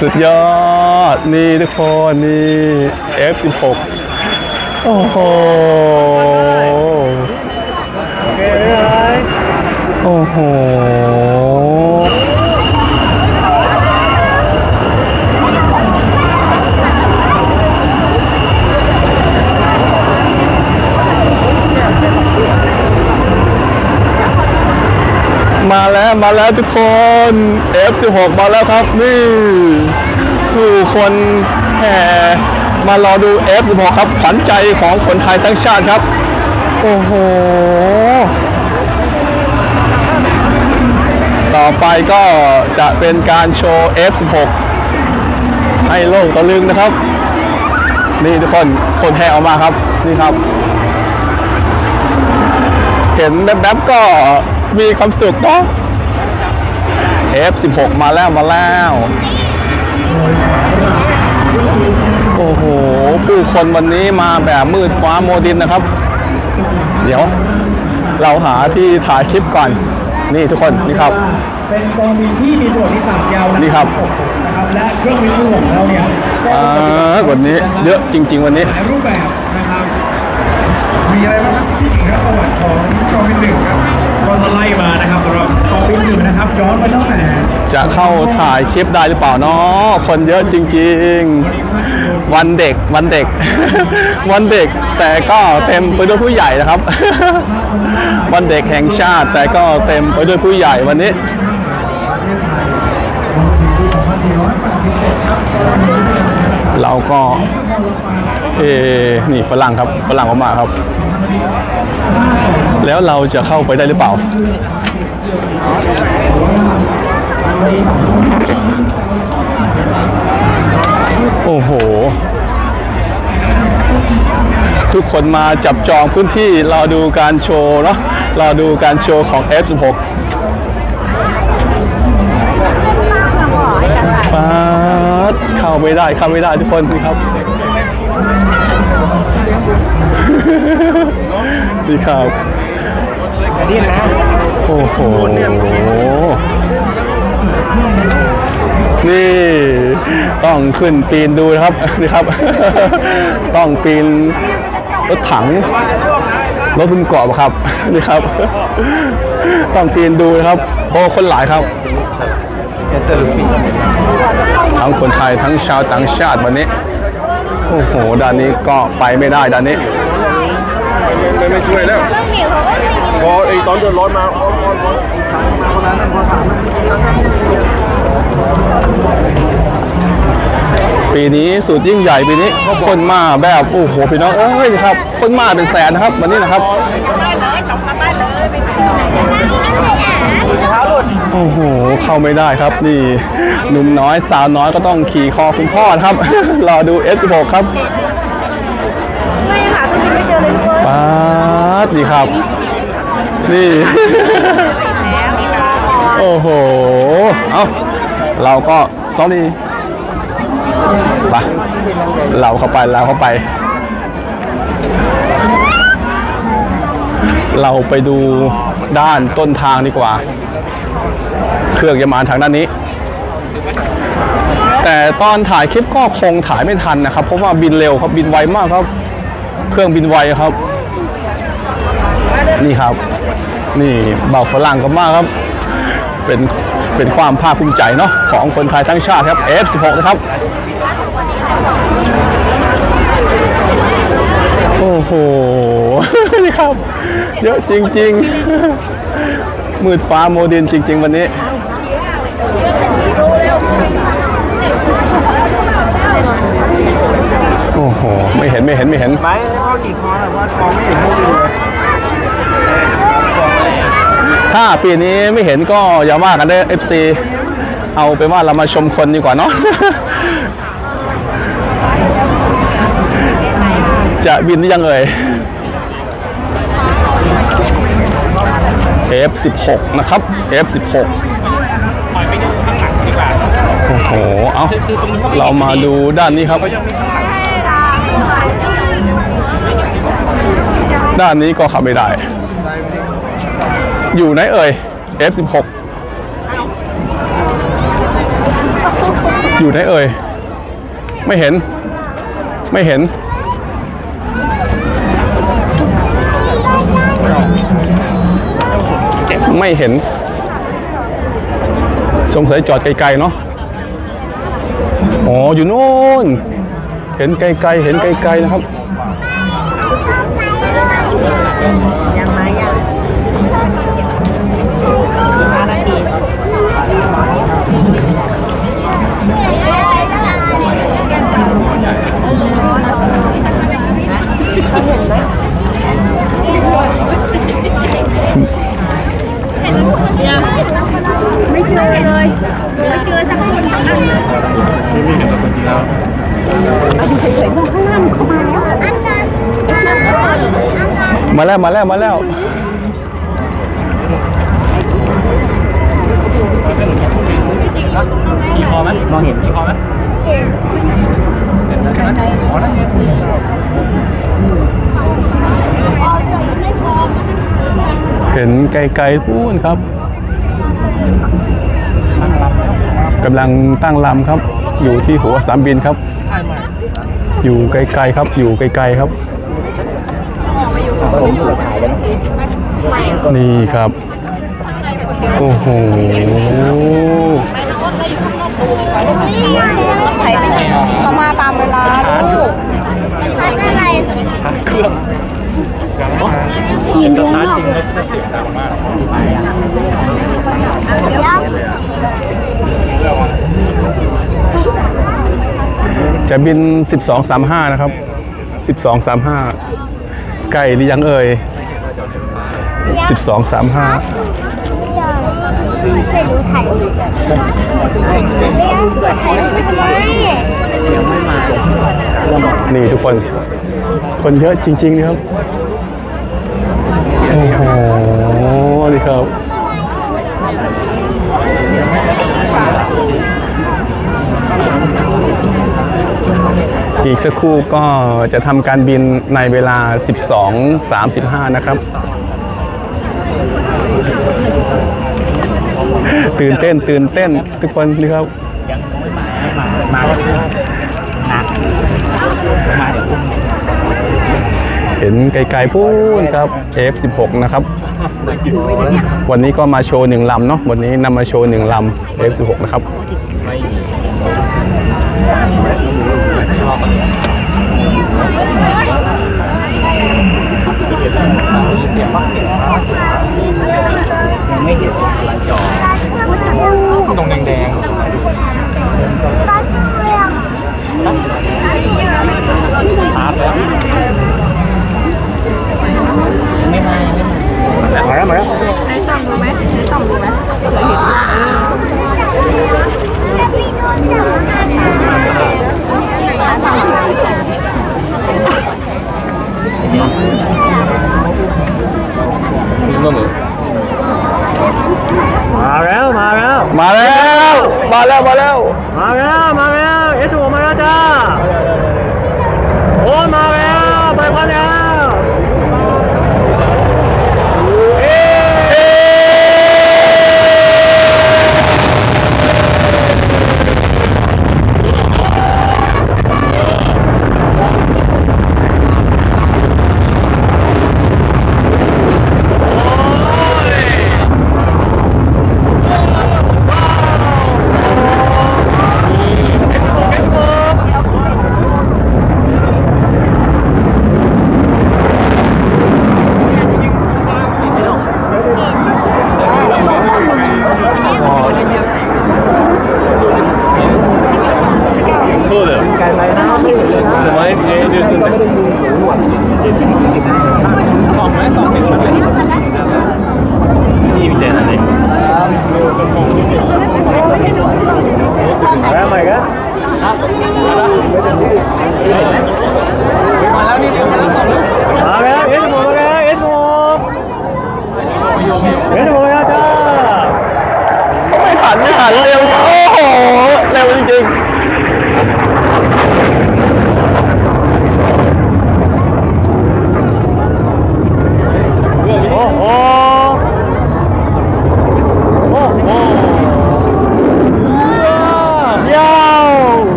สุดยอด นี่ทุกคนนี่ F16 โอ้โหโอ้โห มาแล้วมาแล้วทุกคน F16 มาแล้วครับ นี่ผู้คนแห่มารอดู F16 ครับขวัญใจของคนไทยทั้งชาติครับ โอ้โห ต่อไปก็จะเป็นการโชว์ F16 ให้โลกตะลึงนะครับ นี่ทุกคนคนแห่ออกมาครับ นี่ครับ เห็นแป๊บๆก็ มีความสุขเนาะ F16 มาแล้วมาแล้ว โอ้โห ผู้คนวันนี้มาแบบมืดฟ้าโมดินนะครับ เดี๋ยว เราหาที่ถ่ายคลิปก่อน นี่ทุกคนนี่ครับ เป็นกองบินที่มีประวัติศาสตร์ยาวนะนี่ครับ นะครับและเครื่องบินของเราเนี่ยก็อ่าวันนี้เยอะจริง ๆ วันนี้ หลายรูปแบบนะครับมีอะไรบ้างครับที่จริงครับ จะเข้าถ่ายคลิปได้หรือเปล่าเนาะคนเยอะจริง ๆ วันเด็กวันเด็ก วันเด็กแต่ก็เต็มไปด้วยผู้ใหญ่นะครับ วันเด็กแห่งชาติแต่ก็เต็มไปด้วยผู้ใหญ่วันนี้เราก็ เอ นี่ฝรั่งครับ ฝรั่งออกมาครับ แล้วเราจะเข้าไปได้หรือเปล่า โอ้โห ทุกคนมาจับจองพื้นที่เรอดูการโชว์เนาะเรอดูการโชว์ของ F16 ปาดเข้าไม่ได้เข้าไม่ได้ทุกคนนี่ครับนี่ครับนี่นะ โอ้โห นี่ต้องขึ้นปีนดูนะครับนี่ครับ ต้องปีนรถถังรถบนเกาะปะครับนี่ครับ ต้องปีนดูนะครับโอ้คนหลายครับทั้งคนไทยทั้งชาวต่างชาติวันนี้โอ้โหด้านนี้ก็ไปไม่ได้ด้านนี้ไม่ไม่ช่วยแล้วพอไอ้ตอนเดือดร้อนมา ปีนี้สุดยิ่งใหญ่ปีนี้คนมาแบบโอ้โหพี่น้องเอ้ยนี่ครับคนมาเป็นแสนนะครับวันนี้นะครับโอ้โหเข้าไม่ได้ครับนี่หนุ่มน้อยสาวน้อยก็ต้องขี่คอคุณพ่อนะครับรอดู F16 ครับไม่ค่ะคุณไม่เจอเลยทุกคนป๊าดนี่ครับ นี่โอ้โห เอาเราก็ sorry ไปเราเข้าไปเราเข้าไป เราไปดูด้านต้นทางดีกว่า เครื่องจะมาทางด้านนี้ แต่ตอนถ่ายคลิปก็คงถ่ายไม่ทันนะครับ เพราะว่าบินเร็วครับบินไวมากครับ เครื่องบินไวครับ นี่ครับ นี่เบาฝรั่งก็มากครับ เป็น เป็นความภาคภูมิใจเนาะของคนไทยทั้งชาติครับ F16 นะครับ โอ้โหนี่ครับ เยอะจริง ๆ มืดฟ้าโมเดินจริง ๆ วันนี้โอ้โห ไม่เห็นไม่เห็นไม่เห็นไม้เขากี่คอแต่ว่ามอไม่เห็นพวกเลย ถ้าปีนี้ไม่เห็นก็อย่าว่ากันเด้อ FC เอาไปว่าเรามาชมคนดีกว่าเนาะจะบินหรือยังเอ่ย F16 นะครับ F16 โอ้โห เอาเรามาดูด้านนี้ครับ ด้านนี้ก็ขับไม่ได้ อยู่ไหนเอ่ย F16 อยู่ไหนเอ่ย ไม่เห็น ไม่เห็น ไม่เห็น สงสัยจอดไกลๆเนาะ อ๋อ อยู่นู่น เห็นไกลๆ เห็นไกลๆนะครับ ยังมายังมาละที ไม่เจอเลย ไม่เจอสักคนสักอันเลยเอาดูเฉยๆมองข้างล่างเข้ามาแล้วอันนั้นอันนั้นมาแล้ว มาแล้ว มาแล้วมีพอไหมมองเห็นมีพอไหมเห็นแล้วใช่ไหมอ๋อนั่นไงเห็นไกลๆพูนครับ กำลังตั้งลำครับ อยู่ที่หัวสนามบินครับ อยู่ไกลๆครับ อยู่ไกลๆครับ นี่ครับ โอ้โหใครไปไหนเขามาตามเวลาลูกพัดอะไรเครื่องเห็นสตาร์ทจริงแล้วจะเสียงดังมาก จะบิน 1235 นะครับ 1235 ไกลหรือยังเอ่ย 1235ไม่รู้ถ่ายนี่ทุกคน คนเยอะจริงๆนะครับ โอ้โห นี่ครับ อีกสักครู่ก็จะทำการบินในเวลา 12.35 นะครับ ตื่นเต้นตื่นเต้นทุกคนนะครับ มาแล้วหนักมาเดี๋ยวพุ่ง เห็ นไกลๆพูนครับ F16 นะครับ วันนี้ก็มาโชว์หนึ่งลำเนาะวันนี้นำมาโชว์หนึ่งลำ F16 นะครับไม่มีเสียงปักเสียงฟ้าไม่เห็นหลายจอตรงแดงๆครับแล้ว ไม่มายังไม่มามาแล้วมาแล้วใช้ช่องดูไหมใช้ช่องดูไหมมาแล้วมาแล้วมาแล้วมาแล้วมาแล้วมาแล้ว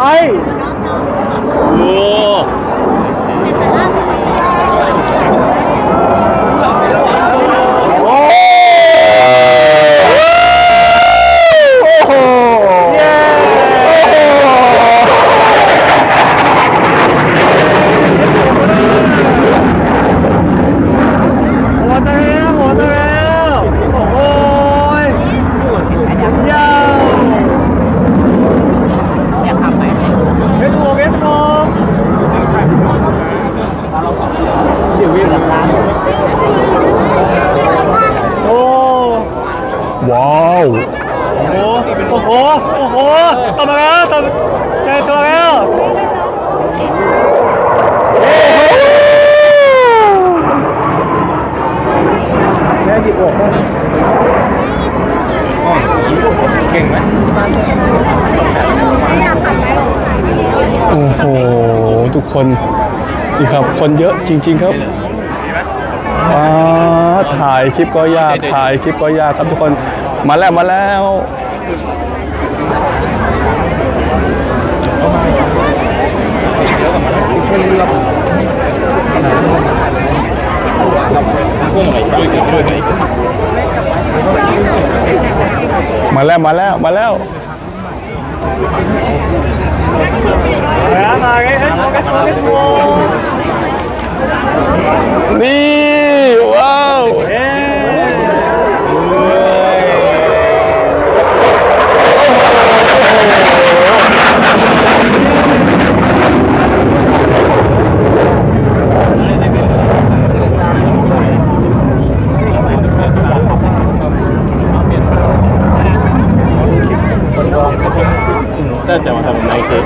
哎。 โอ้โหโอ้โหต่อมาแล้วต่อเจอตัวแล้วแม่หยิบอกเก่งไหมโอ้โห ทุกคนนี่ครับ คนเยอะจริง ๆ ครับอ่าถ่ายคลิปก็ยาก ถ่ายคลิปก็ยากครับทุกคน มาแล้วมาแล้ว มาแล้วมาแล้วมาแล้วนี่ว้าว จะมาทำในเค้ก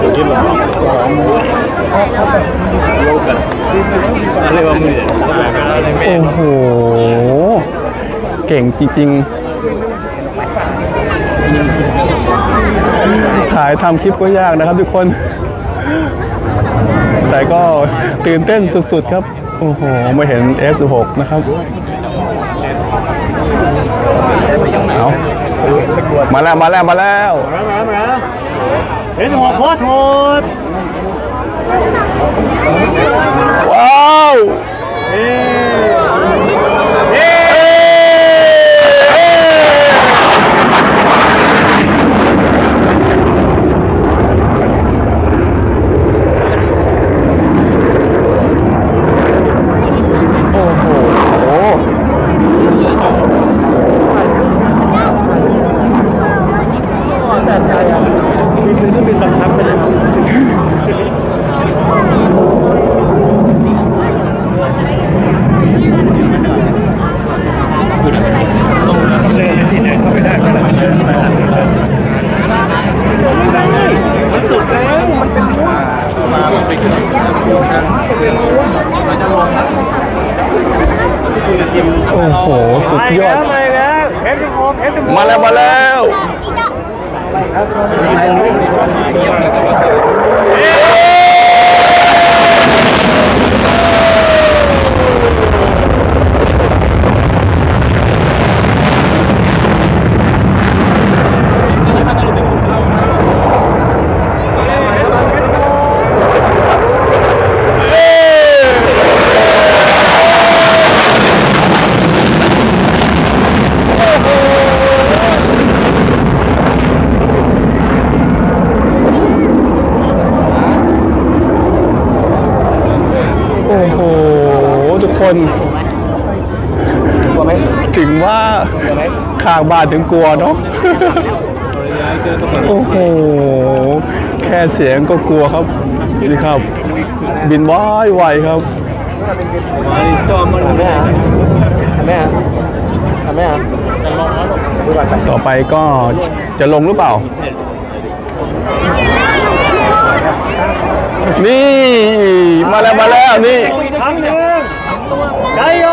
เดี๋ยวที่เราโลกันอะไรวะมือโอ้โห เก่งจริงๆ ถ่ายทำคลิปก็ยากนะครับทุกคน แต่ก็ตื่นเต้นสุดๆครับ โอ้โหมาเห็น S16 นะครับเอามาแล้ว มาแล้ว มาแล้วเว สโมโคตรโหดว้าวเย้โอ้โห โอ้โห สุดยอด มาแล้วเอฟสิบหกเอฟสิบหก มาแล้ว มาแล้ว โอ้โห ทุกคน ถึงว่าข้างบ้านถึงกลัวเนาะโอ้โห แค่เสียงก็กลัวครับนี่ครับ บินว่ายไวครับต่อไปก็จะลงหรือเปล่า นี่ มาแล้วมาแล้วนี่อีกครั้งหนึ่งไดโย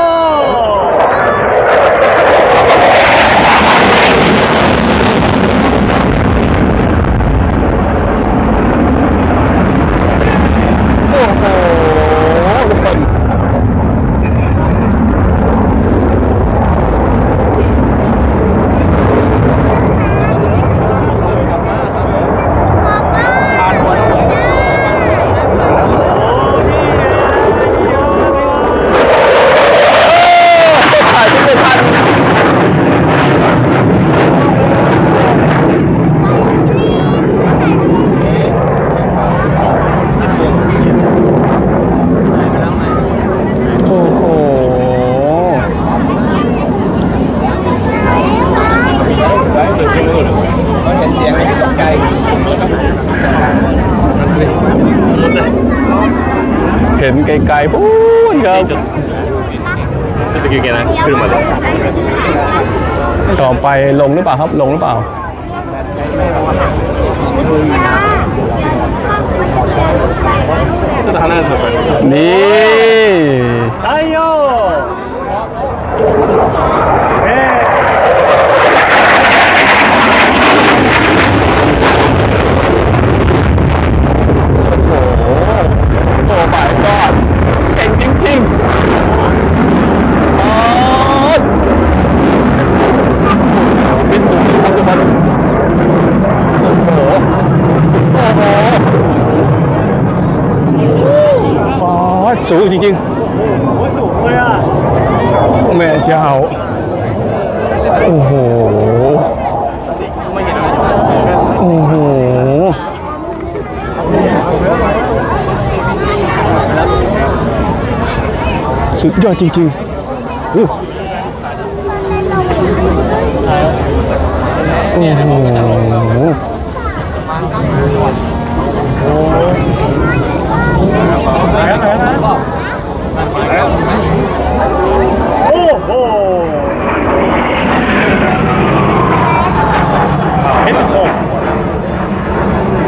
โอ้โห ทุกคน เห็นไกลๆพู นครับ ちょっと休憩ない車で ต่อไปลงหรือเปล่าครับ ลงหรือเปล่า ちょっと離れたところに นี่ 太陽โอ้ สูงจริงๆโอ้ยสูงเลยอะแม่เจ้า โอ้โหโอ้โห สุดยอดจริงๆอู้โอ้โห โอ้โหเอสโอ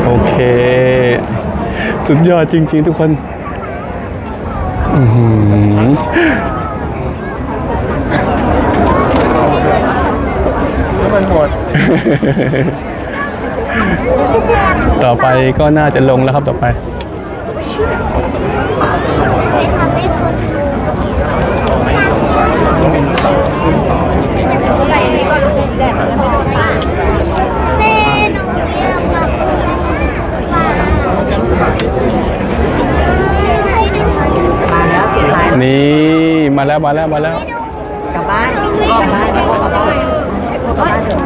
โอเค สุดยอดจริง ๆ ทุกคนอือหือมันหมด ต่อไปก็น่าจะลงแล้วครับต่อไปใส่นี้ก็ลูกแดดมันจะไม่โดนปากแม่หนูอยากกลับบ้าน มาแล้วสุดท้ายนี่มาแล้วมาแล้วมาแล้วกลับบ้านกลับบ้านกลับบ้านกลับบ้านเถอะ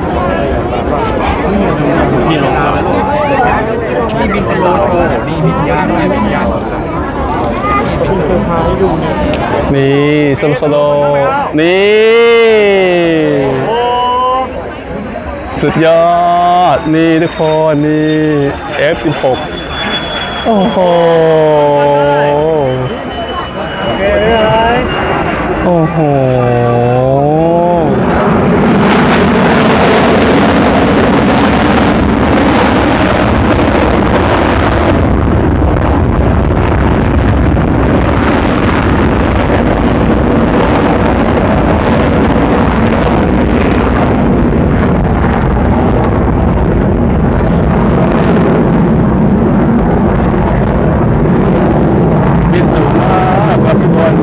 นี่ลงมานี่บินเป็นโลโชว์นี่บินยากไม่บินยากนี่สโลสโลนี่ สุดยอด นี่ทุกคน นี่ F16 โอ้โห โอ้โห บินสูงมากครับทุกคน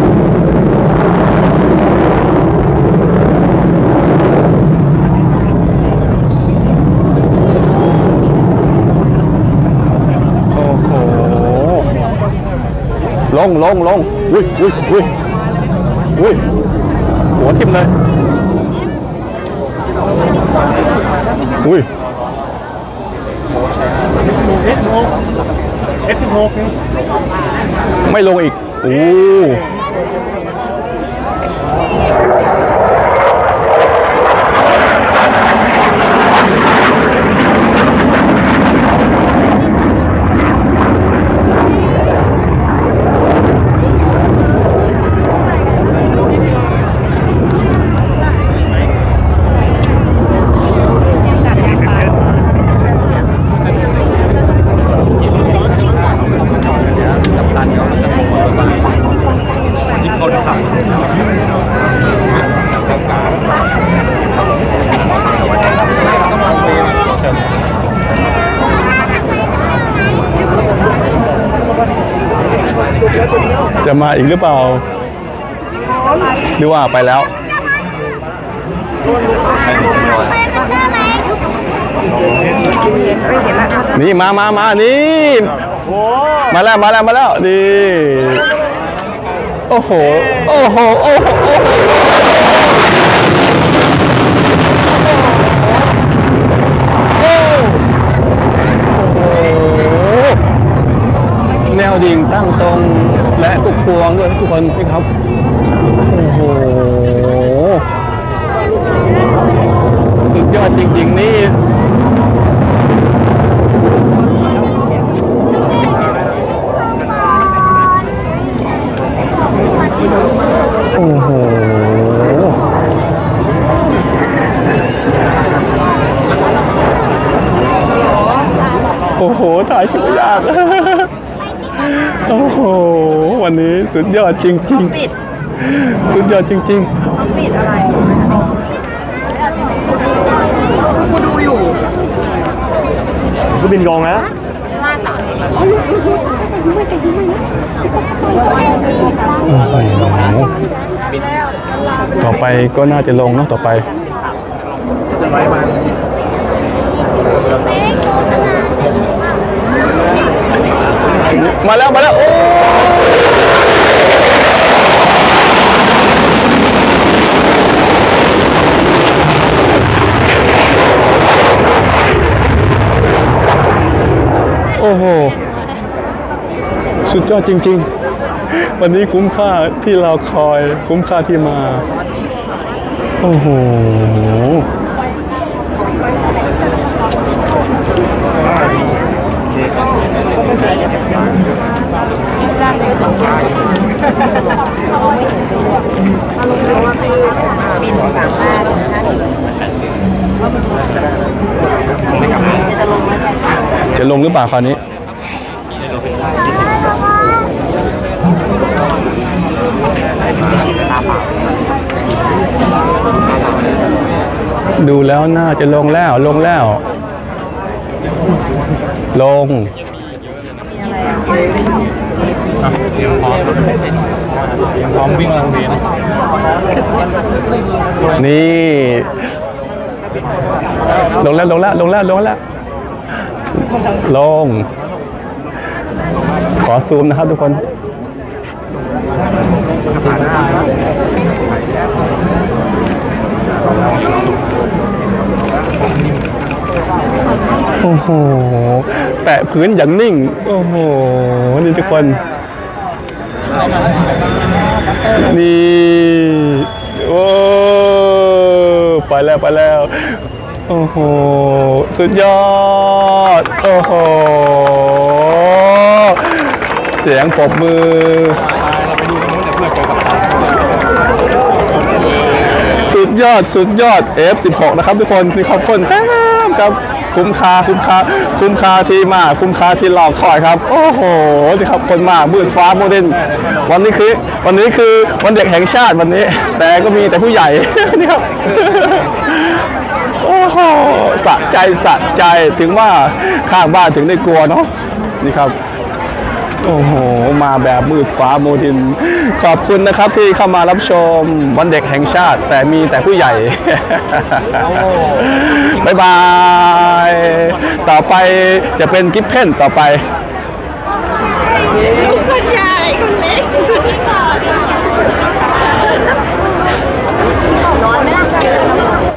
โอ้โห ลงลงลงอุ้ยอุ้ยอุ้ยอุ้ยหัวทิ่มเลยอุ้ยเอสโอเอสโอไม่ลงอีกโอ้ จะมาอีกหรือเปล่า หรือว่าไปแล้วนี่มามามานี่ มาแล้วมาแล้วมาแล้วนี่โอ้โห โอ้โห โอ้โหโอ้โหโอ้โหแนวดิ่งตั้งตรง และกุกควงด้วยทุกคนนะครับ โอ้โห สุดยอดจริง ๆ นี่โอ้โหโอ้โห ถ่ายคิวยากโอ้โห นี้สุดยอดจริง ปิดๆ สุดยอดจริง เขาปิดอะไรคือกูดูอยู่กูบินกองนะมาตาๆโอ้โหต่อไปก็น่าจะลงเนาะต่อไปมา มาแล้วมาแล้วโอ้โอ้โห สุดยอดจริง ๆ วันนี้คุ้มค่าที่เราคอย คุ้มค่าที่มา โอ้โห จะลงหรือเปล่าคราวนี้ ดูแล้วน่าจะลงแล้วลงแล้ว ลงพร้อม วิ่งลังเวนะนี่ลงแล้วลงแล้วลงแล้วลงแล้วลง ขอซูมนะครับทุกคนโอ้โห แตะพื้นอย่างนิ่ง โอ้โห นี่ทุกคน นี่ โอ้ ไปแล้วไปแล้ว โอ้โห สุดยอด โอ้โห เสียงปรบมือ ดยอดสุดยอด F16 นะครับทุกคนมีขอบคุณครับครับ คุ้มค่าคุ้มค่าคุ้มค่าที่มาคุ้มค่าที่รอคอยครับ โอ้โหนี่ครับคนมามืดฟ้าโมเดลวันนี้คือ วันนี้คือวันเด็กแห่งชาติวันนี้ แต่ก็มีแต่ผู้ใหญ่นี่ครับโอ้โหสะใจสะใจถึงว่าข้างบ้านถึงได้กลัวเนาะนี่ครับ โอ้โห มาแบบมืดฟ้าโมดิน ขอบคุณนะครับที่เข้ามารับชมวันเด็กแห่งชาติ แต่มีแต่ผู้ใหญ่ บ๊ายบาย ต่อไปจะเป็นกิฟเพนต่อไป